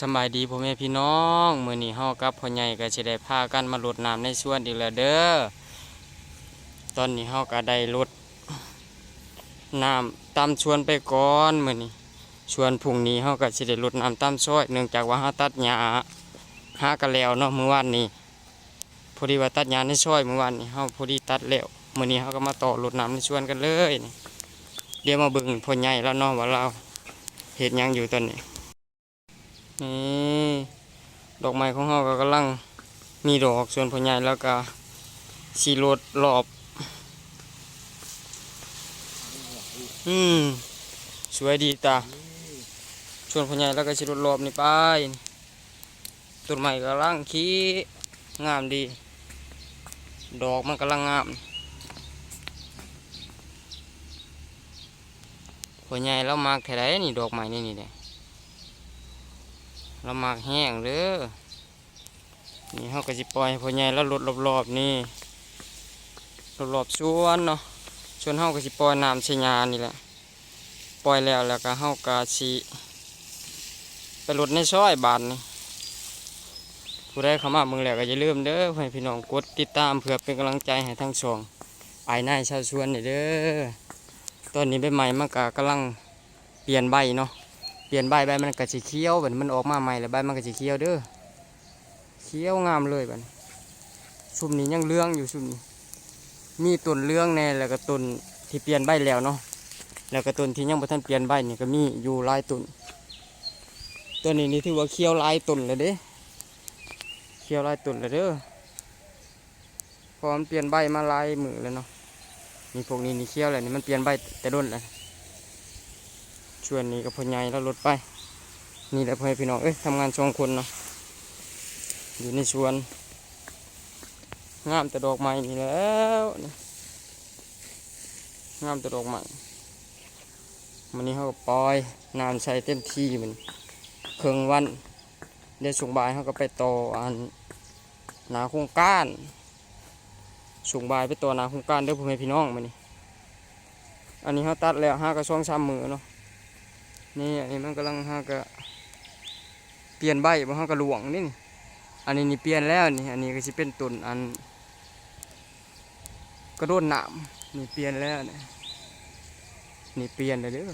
สบายดีพ่อแม่พี่น้องมือนี้เฮากับพ่อใหญ่ก็สิได้พากันมารดน้ำในสวนอีกแล้วเด้อตอนนี้เฮาก็ได้รดน้ำตามสวนไปก่อนมือนี้สวนพุ่งนี้เฮาก็สิได้รดน้ำตามซอยเนื่องจากว่าเฮาตัดหญ้าหากันแล้วเนาะมื้อวานนี้พอดีว่าตัดหญ้าในซอยมื้อวานนี้เฮาพอดีตัดแล้วมือนี้เฮาก็มาต่อรดน้ำในสวนกันเลย เดี๋ยวมาเบิ่งพ่อใหญ่แล้วเนาะว่าเราเฮ็ดยังอยู่ตอนนี้ นี่ดอกไม้ของเราก็กำลังมีดอกส่วนผลใหญ่แล้วก็สีรดรอบ อืมสวยดีตาส่วนผลใหญ่แล้วก็สีรดรอบนี่ไปต้นไม้กำลังขี้งามดี ดอกมันกำลังงามผลใหญ่แล้วมากแค่ไหนนี่ดอกไม้นี่นี่เนี่ย เราหมากแห้งเด้อนี่เขาก็สิปล่อยพ่อใหญ่แล้วลดรอบๆนี่รอบๆสวนเนาะสวนเฮาก็สิปล่อยน้ำใช้ยานี่แหละ ปล่อยแล้วแล้วก็เฮาก็สิไปลดในซอยบานนี่ผู้ใดเข้ามาเมืองแล้วก็อย่าลืมเด้อให้พี่น้องกดติดตามเพื่อเป็นกำลังใจให้ทั้งสองไอ้นายชาวสวนนี่เด้อตอนนี้ใบใหม่มันก็กำลังเปลี่ยนใบเนาะ ลี่ยนใบใบมันก็สีเขียวแบบมันออกมาใหม่แล้วใบมันก็สีเขียวเด้อเขียวงามเลยบัดนี้ชุมนี้ยังเลื้องอยู่ชุมนี้มีต้นเลื้องแน่แล้วก็ต้นที่เปลี่ยนใบแล้วเนาะแล้วก็ต้นที่ยังบ่ทันเปลี่ยนใบนี่ก็มีอยู่หลายต้นต้นนี้นี่ถือว่าเขียวหลายต้นเลยเด้เขียวหลายต้นเลยเด้อพอมันเปลี่ยนใบมาลายมือแล้วเนาะนี่พวกนี้นี่เขียวแล้วนี่มันเปลี่ยนใบแต่ต้นแล้ว ชวนนี้กับพ่อใหญ่แล้วรถไป นี่แหละพ่อพี่น้องเอ้ยทำงานสองคนเนาะอยู่ในสวนงามแต่ดอกไม้นี่แล้วงามแต่ดอกไม้วันนี้เขาก็ปล่อยน้ำใช้เต็มที่มันเครื่องวันเดี๋ยวส่งบายเขาก็ไปต่ออันนาโครงการส่งบายไปต่อนาโครงการเด้อพ่อแม่พี่น้องมันนี่อันนี้เขาตัดแล้วห้ากระช่องสามมือเนาะ นี่อันนี้มันกำลังห้ากะเปลี่ยนใบบ่ฮากะหลวงนี่นี่อันนี้นี่เปลี่ยนแล้วนี่อันนี้ก็สิเป็นต้นอันกระโดดหนามนี่เปลี่ยนแล้วนี่นี่เปลี่ยนแล้วเด้อ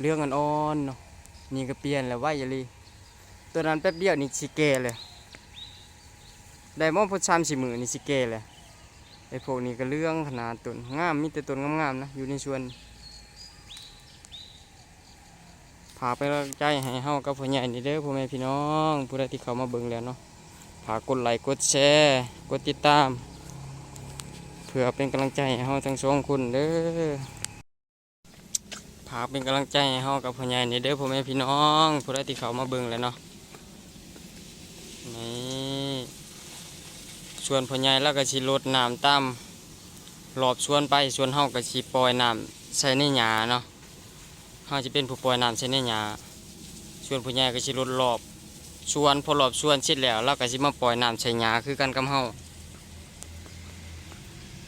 เรื่องอันอ่อนเนาะนี่ก็เปลี่ยนแล้วไว้ยาลีตัวนั้นแป๊บเดียวนี่สิแก่เลยได้มอพอชามสิมือนี่สิแก่เลยไอพวกนี้ก็เรื่องขนาดต้นงามมีแต่ต้นงามๆนะอยู่ในสวน พาไปกำลังใจให้เฮากับพ่อใหญ่นี่เด้อพ่อแม่พี่น้อง ผู้ใดที่เข้ามาเบิ่งแล้วเนาะฝากกดไลค์กดแชร์กดติดตาม เพื่อเป็นกำลังใจให้เฮาทั้งสองคนเด้อฝากเป็นกำลังใจให้เฮากับพ่อใหญ่นี่เด้อพ่อแม่พี่น้อง ผู้ใดที่เข้ามาเบิ่งแล้วเนาะนี่ส่วนพ่อใหญ่แล้วก็สิลดน้ำตามรอบสวนไปส่วนเฮาก็สิปล่อยน้ำใส่ในหญ้าเนาะ เขาจะเป็นผู้ปล่อยน้ำเส้นในหญ้าส่วนผู้ใหญ่ก็สิรดรอบสวนพอรอบสวนเสร็จแล้วเราก็สิมาปล่อยน้ำใส่หญ้าคือกันกับเฮา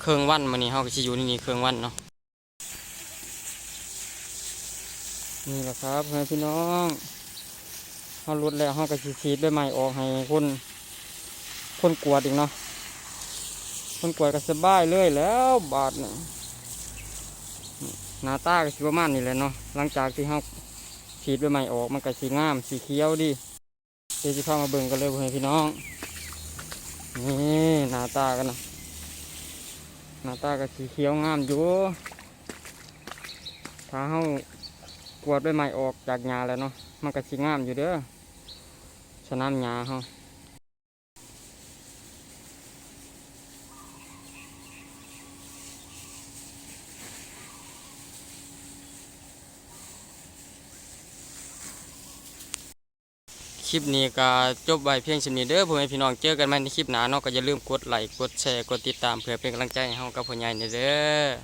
เครื่องวันมื้อนี้เฮาก็สิอยู่ในนี่เครื่องวันเนาะนี่แหละครับเพื่อนพี่น้องเฮารดแล้วเฮาก็สิฉีดใบไม้ออกให้คนคนกวดอีกเนาะคนกวดก็สบายเลยแล้วบาดนี่ หน้าตาก็สิประมาณนี้แหละเนาะหลังจากที่เราฉีดใบใหม่ออกมันก็สีงามสีเขียวดีเดี๋ยวจะเข้ามาเบิ่งกันเลยพวกพี่น้องนี่หน้าตากันนะหน้าตาก็สีเขียวงามอยู่ถ้าเรากวดใบใหม่ออกจากหญ้าแล้วเนาะมันก็สีงามอยู่เด้อสนามหญ้าเฮา คลิปนี้ก็จบไว้เพียงชนี้เด้อพ่อแม่พี่น้องเจอกันใหม่ในคลิปหน้าเนาะก็อย่าลืมกดไลค์กดแชร์กดติดตามเพื่อเป็นกำลังใจให้เฮากับพ่อใหญ่เด้อ